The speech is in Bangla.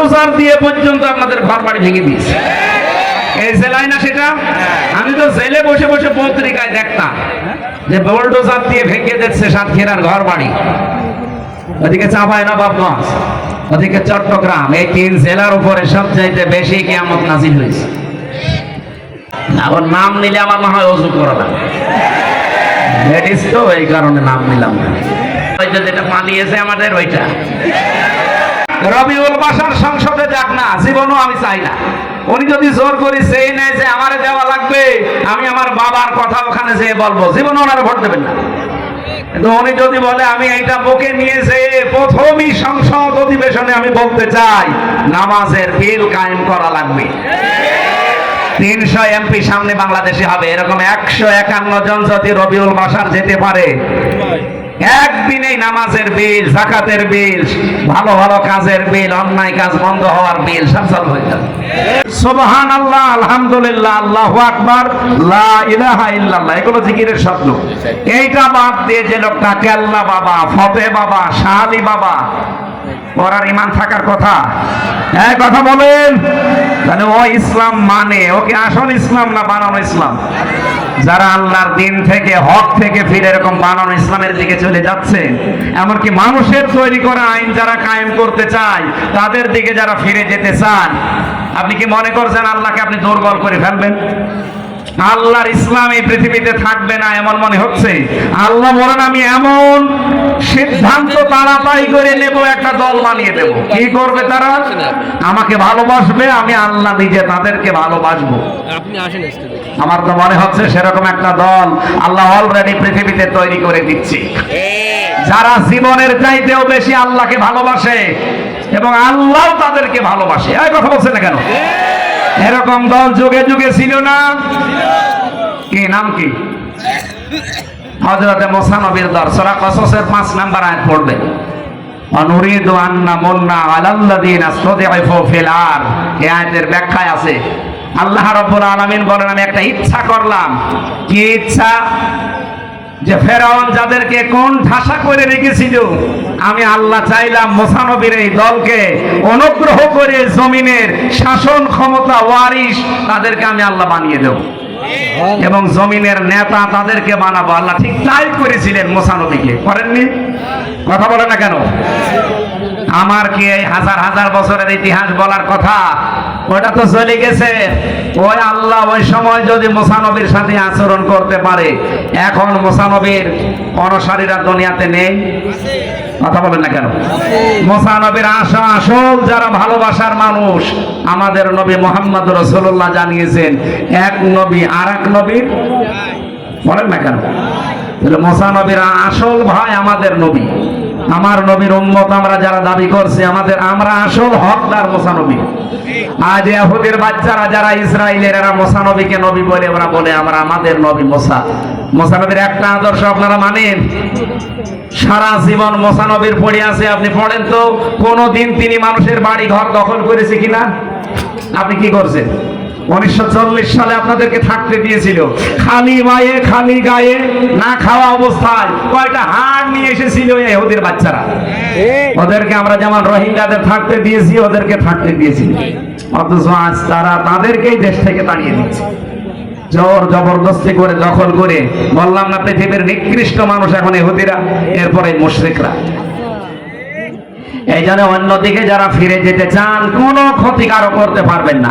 বোল্ডোজার দিয়ে পর্যন্ত আপনাদের ঘর বাড়ি ভেঙে দিয়েছে। এই জেলায় না সেটা? আমি তো জেলে বসে বসে পত্রিকায় দেখতাম যে বোল্ডোজার দিয়ে ভেঙে দিচ্ছে সাতক্ষীরার ঘর বাড়ি। ওদিকে চাপায় না বাবগঞ্জ ওদিকে চট্টগ্রাম এই তিন জেলার উপরে সবচাইতে বেশি কেমন নাজিল হয়েছে। এখন নাম নিলে আমার মনে হয় অজু করা লাগে লেডিস তো এই কারণে নাম নিলাম যেটা পালিয়েছে আমাদের ওইটা। রবিউল বাসার সংসদে যাক না, জীবনও আমি চাই না। উনি যদি জোর করি সেই নেয় যে আমারে দেওয়া লাগবে, আমি আমার বাবার কথা ওখানে যেয়ে বলব। জীবন ওনারা ভোট দেবেন না। কিন্তু উনি যদি বলে, আমি এইটা বুকে নিয়ে যে প্রথমই সংসদ অধিবেশনে আমি বলতে চাই, নামাজের বিল কায়েম করা লাগবে। তিনশো এমপি সামনে বাংলাদেশে হবে। এরকম একশো একান্ন জন যদি রবিউল বাসার যেতে পারে একদিনেই নামাজের বিল, জাকাতের বিল, ভালো ভালো কাজের বিল, অন্যায় কাজ বন্ধ হওয়ার বিল সব চালু হয়ে যাবে সুবহান আল্লাহ আলহামদুলিল্লাহ, আল্লাহু আকবার, লা ইলাহা ইল্লাল্লাহ, এগুলো জিকিরের শব্দ এইটা বাদ দিয়ে যে লোকটা কেল্লা বাবা, ফতে বাবা শাহালি বাবা ওরার ইমান থাকার কথা। হ্যাঁ কথা বলেন। তাহলে ও ইসলাম মানে ওকে আসল ইসলাম না বানানো ইসলাম? যারা আল্লাহর দিন থেকে, হক থেকে ফিরে এরকম বানানো ইসলামের দিকে চলে যাচ্ছে, এমনকি মানুষের তৈরি করা আইন যারা কায়েম করতে চায়, তাদের দিকে যারা ফিরে যেতে চান, আপনি কি মনে করছেন আল্লাহকে আপনি দুর্বল করে ফেলবেন? আল্লাহর ইসলাম এই পৃথিবীতে থাকবে না এমন মনে হচ্ছে? আল্লাহ বলেন আমি এমন সিদ্ধান্ত তাড়াতাড়ি করে নেব একটা দল বানিয়ে দেব। কি করবে তারা? আমাকে ভালোবাসবে আমি আল্লাহ নিজে তাদেরকে ভালোবাসবো। আমার তো মনে হচ্ছে সেরকম একটা দল আল্লাহ অলরেডি পৃথিবীতে তৈরি করে দিচ্ছি। যারা জীবনের চাইতেও বেশি আল্লাহকে ভালোবাসে এবং আল্লাহ তাদেরকে ভালোবাসে এই কথা বলছে না কেন? এরকম দল যুগে যুগে ছিল না। কি, নাম কি? হজরতে মোসানবীর দর সরা কসসের পাঁচ নাম্বার আয়াত পড়বে। অনুরিদু আন্না মুন্না আলাল্লাযিনা ইসতুদিফু ফিল আর এই আয়াতের ব্যাখ্যায় আছে। আল্লাহ রাব্বুল আলামিন বলেন, আমি একটা ইচ্ছা করলাম। কি ইচ্ছা? যে ফেরাউন যাদেরকে কোন ঠাসা করে রেখেছিল আমি আল্লাহ চাইলাম মোসানবীর এই দলকে অনুগ্রহ করে জমিনের শাসন ক্ষমতা ওয়ারিশ তাদেরকে আমি আল্লাহ বানিয়ে দেব। এবং জমিনের নেতা তাদেরকে বানাবো। আল্লাহ ঠিক তাই করেছিলেন মোসানবীকে করেননি? কথা বলে না কেন? আমার কি এই হাজার হাজার বছরের ইতিহাস বলার কথা? ওটা তো চলে গেছে। ওই আল্লাহ ওই সময় যদি মোসানবীর সাথে আচরণ করতে পারে, এখন মোসানবীর অনুসারীরা দুনিয়াতে নেই। কথা বলেন না কেন? মোসানবীর আশা আসল যারা ভালোবাসার মানুষ, আমাদের নবী মোহাম্মদ রসুল্লাহ জানিয়েছেন, এক নবী আর এক নবীর বলেন না কেন? মোসানবীর আসল ভাই আমাদের নবী। আমার নবীর উম্মত আমরা যারা দাবি করছি, আমাদের আমরা আসল হকদার মোসানবী। আজ ইহুদের বাচ্চারা যারা ইসরায়েলের এরা মোসানবীকে নবী বলে ওরা বলে আমরা আমাদের নবী মোসা। মোসানবীর একটা আদর্শ আপনারা মানেন? সারা জীবন মোসানবীর পড়ে আছে, আপনি পড়েন তো, কোনদিন তিনি মানুষের বাড়ি ঘর দখল করেছে কিনা? আপনি কি করছেন? উনিশশো সালে আপনাদেরকে থাকতে দিয়েছিল। খালি মায়ে, খালি গায়ে না খাওয়া অবস্থায় হাড় নিয়ে এসেছিল ওদের বাচ্চারা? ওদেরকে আমরা যেমন রোহিঙ্গাদের থাকতে দিয়েছি, ওদেরকে থাকতে দিয়েছি। অথচ আজ তারা তাদেরকেই দেশ থেকে তাড়িয়ে দিচ্ছে। জোর জবরদস্তি করে, দখল করে, বললাম না, পৃথিবীর নিকৃষ্ট মানুষ এখন এহুদিরা এরপরে মুশরিকরা। এই জন্য অন্যদিকে যারা ফিরে যেতে চান, কোনো ক্ষতিকারও করতে পারবেন না।